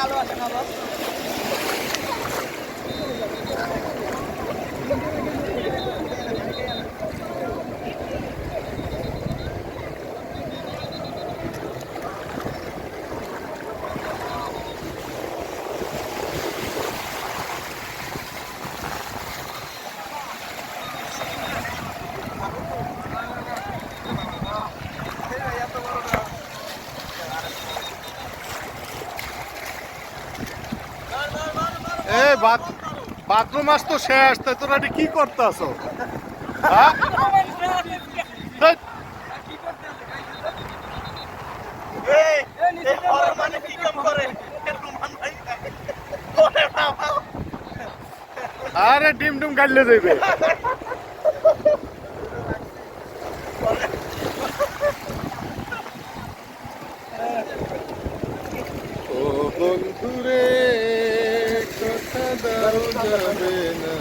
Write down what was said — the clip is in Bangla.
কালো আসে না বাথরুম আস তো শেষ তাই তোরা কি করতেছ? হ্যাঁ? মানে বাবা। আরে ডিম ডিম কাটলে যাইবে। বন্ধুরে কথা দাও যাবে না